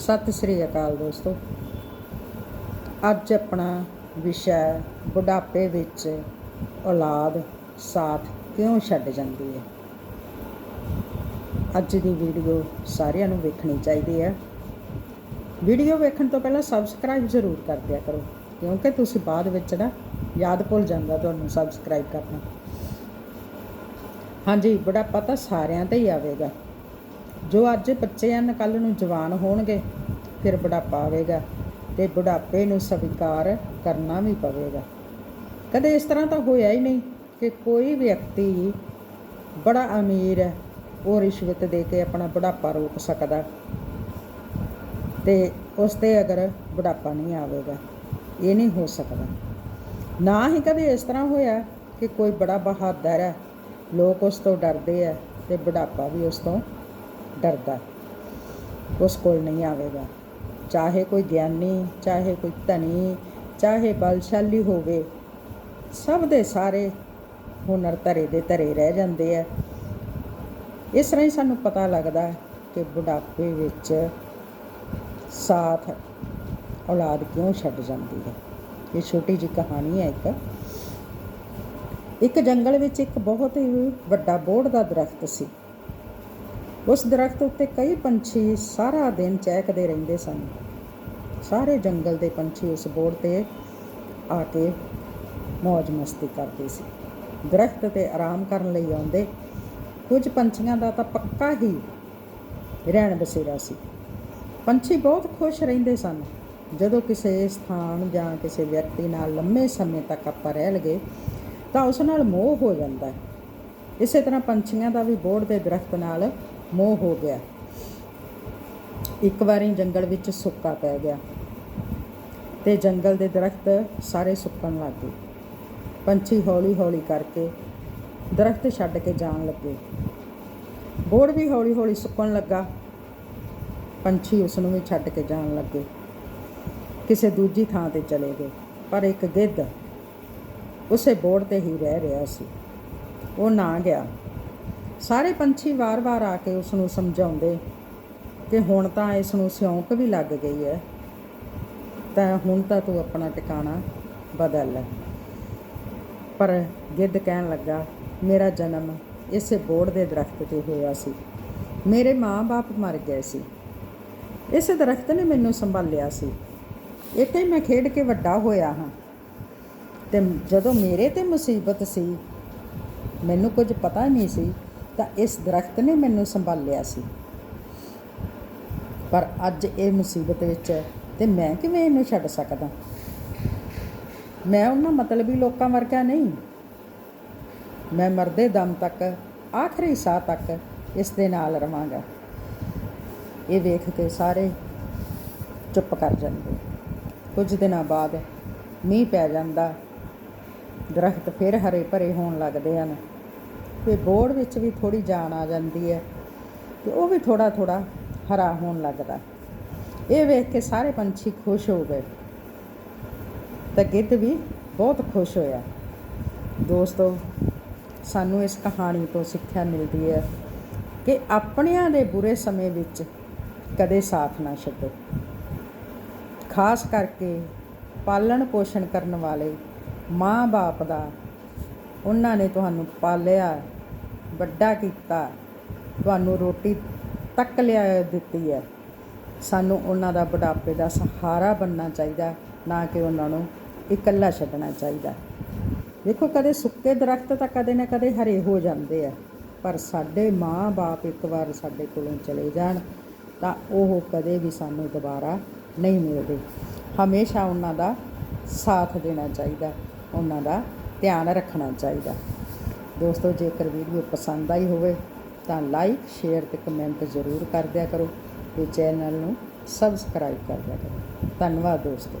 ਸਤਿ ਸ੍ਰੀ ਅਕਾਲ ਦੋਸਤੋ। ਅੱਜ ਆਪਣਾ ਵਿਸ਼ਾ ਬੁਢਾਪੇ ਵਿੱਚ ਔਲਾਦ ਸਾਥ ਕਿਉਂ ਛੱਡ ਜਾਂਦੀ ਹੈ? ਅੱਜ ਦੀ ਵੀਡੀਓ ਸਾਰਿਆਂ ਨੂੰ ਵੇਖਣੀ ਚਾਹੀਦੀ ਹੈ। ਵੀਡੀਓ ਵੇਖਣ ਤੋਂ ਪਹਿਲਾਂ ਸਬਸਕ੍ਰਾਈਬ ਜ਼ਰੂਰ ਕਰ ਦਿਆ ਕਰੋ, ਕਿਉਂਕਿ ਤੁਸੀਂ ਬਾਅਦ ਵਿੱਚ ਨਾ ਯਾਦ ਭੁੱਲ ਜਾਂਦਾ ਤੁਹਾਨੂੰ ਸਬਸਕ੍ਰਾਈਬ ਕਰਨਾ। ਹਾਂਜੀ, ਬੁਢਾਪਾ ਤਾਂ ਸਾਰਿਆਂ ਤੇ ਹੀ ਆਵੇਗਾ। ਜੋ ਅੱਜ ਬੱਚੇ ਹਨ ਕੱਲ ਨੂੰ ਜਵਾਨ ਹੋਣਗੇ, ਫਿਰ ਬੁਢਾਪਾ ਆਵੇਗਾ ਤੇ ਬੁਢਾਪੇ ਨੂੰ ਸਵੀਕਾਰ ਕਰਨਾ ਵੀ ਪਵੇਗਾ। ਕਦੇ ਇਸ ਤਰ੍ਹਾਂ ਤਾਂ ਹੋਇਆ ਹੀ ਨਹੀਂ ਕਿ ਕੋਈ ਵਿਅਕਤੀ ਬੜਾ ਅਮੀਰ ਹੈ, ਉਹ ਰਿਸ਼ਵਤ ਦੇ ਕੇ ਆਪਣਾ ਬੁਢਾਪਾ ਰੋਕ ਸਕਦਾ ਤੇ ਉਸ ਤੇ ਅਗਰ ਬੁਢਾਪਾ ਨਹੀਂ ਆਵੇਗਾ, ਇਹ ਨਹੀਂ ਹੋ ਸਕਦਾ। ਨਾ ਹੀ ਕਦੇ ਇਸ ਤਰ੍ਹਾਂ ਹੋਇਆ ਕਿ ਕੋਈ ਬੜਾ ਬਹਾਦਰ ਹੈ, ਲੋਕ ਉਸ ਤੋਂ ਡਰਦੇ ਆ ਤੇ ਬੁਢਾਪਾ ਵੀ ਉਸ ਤੋਂ ਡਰਦਾ। ਉਸ ਕੋਲ ਨਹੀਂ ਆਵੇਗਾ। ਚਾਹੇ ਕੋਈ ਗਿਆਨੀ, ਚਾਹੇ ਕੋਈ ਧਨੀ, ਚਾਹੇ ਬਲਸ਼ਾਲੀ ਹੋਵੇ, ਸਭ ਦੇ ਸਾਰੇ ਹੁਨਰ ਧਰੇ ਦੇ ਧਰੇ ਰਹਿ ਜਾਂਦੇ ਆ। ਇਸ ਤਰ੍ਹਾਂ ਹੀ ਸਾਨੂੰ ਪਤਾ ਲੱਗਦਾ ਕਿ ਬੁਢਾਪੇ ਵਿੱਚ ਸਾਥ ਔਲਾਦ ਕਿਉਂ ਛੱਡ ਜਾਂਦੀ ਹੈ। ਇਹ ਛੋਟੀ ਜਿਹੀ ਕਹਾਣੀ ਹੈ ਇੱਕ। ਇੱਕ ਜੰਗਲ ਵਿੱਚ ਇੱਕ ਬਹੁਤ ਹੀ ਵੱਡਾ ਬੋੜ ਦਾ ਦਰਖਤ ਸੀ। ਉਸ ਦਰਖਤ ਉੱਤੇ ਕਈ ਪੰਛੀ ਸਾਰਾ ਦਿਨ ਚਹਿਕਦੇ ਰਹਿੰਦੇ ਸਨ। ਸਾਰੇ ਜੰਗਲ ਦੇ ਪੰਛੀ ਉਸ ਬੋੜ ਤੇ ਆ ਕੇ ਮौज ਮਸਤੀ ਕਰਦੇ ਸੀ। ਦਰਖਤ ਤੇ ਆਰਾਮ ਕਰਨ ਲਈ ਆਉਂਦੇ ਕੁਝ ਪੰਛੀਆਂ ਦਾ ਤਾਂ ਪੱਕਾ ਹੀ ਰਹਿਣ ਬਸੇਰਾ ਸੀ। ਪੰਛੀ ਬਹੁਤ ਖੁਸ਼ ਰਹਿੰਦੇ ਸਨ। ਜਦੋਂ ਕਿਸੇ ਸਥਾਨ ਜਾਂ ਕਿਸੇ ਵਿਅਕਤੀ ਨਾਲ ਲੰਮੇ ਸਮੇਂ ਤੱਕ ਆਪਾਂ ਰਹਿ ਲਗੇ ਤਾਂ ਉਸ ਨਾਲ ਮੋਹ ਹੋ ਜਾਂਦਾ ਹੈ। ਇਸੇ ਤਰ੍ਹਾਂ ਪੰਛੀਆਂ ਦਾ ਵੀ ਬੋੜ ਦੇ ਦਰਖਤ ਨਾਲ ਮੋਹ ਹੋ ਗਿਆ। ਇੱਕ ਵਾਰੀ ਜੰਗਲ ਵਿੱਚ ਸੁੱਕਾ ਪੈ ਗਿਆ ਤੇ ਜੰਗਲ ਦੇ ਦਰਖਤ ਸਾਰੇ ਸੁੱਕਣ ਲੱਗ ਗਏ। ਪੰਛੀ ਹੌਲੀ-ਹੌਲੀ ਕਰਕੇ ਦਰਖਤ ਛੱਡ ਕੇ ਜਾਣ ਲੱਗੇ। ਬੋੜ ਵੀ ਹੌਲੀ-ਹੌਲੀ ਸੁੱਕਣ ਲੱਗਾ। ਪੰਛੀ ਉਸ ਨੂੰ ਵੀ ਛੱਡ ਕੇ ਜਾਣ ਲੱਗੇ। ਕਿਸੇ ਦੂਜੀ ਥਾਂ ਤੇ ਚਲੇ ਗਏ, ਪਰ ਇੱਕ ਗਿੱਧ ਉਸੇ ਬੋੜ ਤੇ ਹੀ ਰਹਿ ਰਿਹਾ ਸੀ। ਉਹ ਨਾ ਗਿਆ। ਸਾਰੇ ਪੰਛੀ ਵਾਰ-ਵਾਰ ਆ ਕੇ ਉਸ ਨੂੰ ਸਮਝਾਉਂਦੇ, ਕਿ ਹੁਣ ਤਾਂ ਇਸ ਨੂੰ ਸਿਉਂਕ ਵੀ ਲੱਗ ਗਈ ਹੈ ਤਾਂ ਹੁਣ ਤਾਂ ਤੂੰ ਆਪਣਾ ਟਿਕਾਣਾ ਬਦਲ। ਲੈ ਪਰ ਗਿੱਧ ਕਹਿਣ ਲੱਗਾ, ਮੇਰਾ ਜਨਮ ਇਸੇ ਬੋੜ ਦੇ ਦਰਖਤ ਤੇ ਹੋਇਆ ਸੀ। ਮੇਰੇ ਮਾਂ-ਬਾਪ ਮਰ ਗਏ ਸੀ। ਇਸ ਦਰਖਤ ਨੇ ਮੈਨੂੰ ਸੰਭਾਲਿਆ ਸੀ। ਇੱਥੇ ਮੈਂ ਖੇਡ ਕੇ ਵੱਡਾ ਹੋਇਆ ਹਾਂ। ਤੇ ਜਦੋਂ ਮੇਰੇ ਤੇ ਮੁਸੀਬਤ ਸੀ, ਮੈਨੂੰ ਕੁਝ ਪਤਾ ਨਹੀਂ ਸੀ ਤਾਂ ਇਸ ਦਰਖਤ ਨੇ ਮੈਨੂੰ ਸੰਭਾਲਿਆ ਸੀ। ਪਰ ਅੱਜ ਇਹ ਮੁਸੀਬਤ ਵਿੱਚ ਹੈ ਤੇ ਮੈਂ ਕਿਵੇਂ ਇਹਨੂੰ ਛੱਡ ਸਕਦਾ? ਮੈਂ ਉਹਨਾਂ ਮਤਲਬੀ ਲੋਕਾਂ ਵਰਗਾ ਨਹੀਂ। ਮੈਂ ਮਰਦੇ ਦਮ ਤੱਕ, ਆਖਰੀ ਸਾਹ ਤੱਕ ਇਸ ਦੇ ਨਾਲ ਰਵਾਂਗਾ। ਇਹ ਵੇਖ ਕੇ ਸਾਰੇ ਚੁੱਪ ਕਰ ਜਾਂਦੇ। ਕੁਝ ਦਿਨਾਂ ਬਾਅਦ ਮੀਂਹ ਪੈ ਜਾਂਦਾ। ਦਰਖਤ ਫਿਰ ਹਰੇ ਭਰੇ ਹੋਣ ਲੱਗਦੇ ਹਨ। ਤੇ ਬੋੜ ਵਿੱਚ ਵੀ ਥੋੜੀ ਜਾਨ ਆ ਜਾਂਦੀ ਹੈ ਤੇ ਉਹ ਵੀ ਥੋੜਾ ਥੋੜਾ ਹਰਾ ਹੋਣ ਲੱਗਦਾ। ਇਹ ਵੇਖ ਕੇ ਸਾਰੇ ਪੰਛੀ ਖੁਸ਼ ਹੋ ਗਏ। ਤਾਂ ਗਿੱਧ ਵੀ ਬਹੁਤ ਖੁਸ਼ ਹੋਇਆ। ਦੋਸਤੋ, ਸਾਨੂੰ ਇਸ ਕਹਾਣੀ ਤੋਂ ਸਿੱਖਿਆ ਮਿਲਦੀ ਹੈ ਕਿ ਆਪਣਿਆਂ ਦੇ ਬੁਰੇ ਸਮੇਂ ਵਿੱਚ ਕਦੇ ਸਾਥ ਨਾ ਛੱਡੋ। ਖਾਸ ਕਰਕੇ ਪਾਲਣ ਪੋਸ਼ਣ ਕਰਨ ਵਾਲੇ ਮਾਂ-ਬਾਪ ਦਾ ਉਹਨਾਂ ਨੇ ਤੁਹਾਨੂੰ ਪਾਲਿਆ, ਵੱਡਾ ਕੀਤਾ, ਤੁਹਾਨੂੰ ਰੋਟੀ ਤੱਕ ਲਿਆ ਦਿੱਤੀ ਹੈ। ਸਾਨੂੰ ਉਹਨਾਂ ਦਾ ਬੁਢਾਪੇ ਦਾ ਸਹਾਰਾ ਬਣਨਾ ਚਾਹੀਦਾ, ਨਾ ਕਿ ਉਹਨਾਂ ਨੂੰ ਇਕੱਲਾ ਛੱਡਣਾ ਚਾਹੀਦਾ। ਦੇਖੋ, ਕਦੇ ਸੁੱਕੇ ਦਰਖਤ ਤਾਂ ਕਦੇ ਨਾ ਕਦੇ ਹਰੇ ਹੋ ਜਾਂਦੇ ਆ, ਪਰ ਸਾਡੇ ਮਾਂ-ਬਾਪ ਇੱਕ ਵਾਰ ਸਾਡੇ ਕੋਲੋਂ ਚਲੇ ਜਾਣ, ਤਾਂ ਉਹ ਕਦੇ ਵੀ ਸਾਨੂੰ ਦੁਬਾਰਾ ਨਹੀਂ ਮਿਲਦੇ। ਹਮੇਸ਼ਾ ਉਹਨਾਂ ਦਾ ਸਾਥ ਦੇਣਾ ਚਾਹੀਦਾ, ਉਹਨਾਂ ਦਾ ਧਿਆਨ ਰੱਖਣਾ ਚਾਹੀਦਾ। ਦੋਸਤੋ, ਜੇਕਰ ਵੀਡੀਓ ਪਸੰਦ ਆਈ ਹੋਵੇ, ਤਾਂ ਲਾਈਕ ਸ਼ੇਅਰ ਤੇ ਕਮੈਂਟ ਜ਼ਰੂਰ ਕਰ ਦਿਆ ਕਰੋ ਤੇ ਚੈਨਲ ਨੂੰ ਸਬਸਕ੍ਰਾਈਬ ਕਰ ਦਿਆ ਕਰੋ। ਧੰਨਵਾਦ ਦੋਸਤੋ।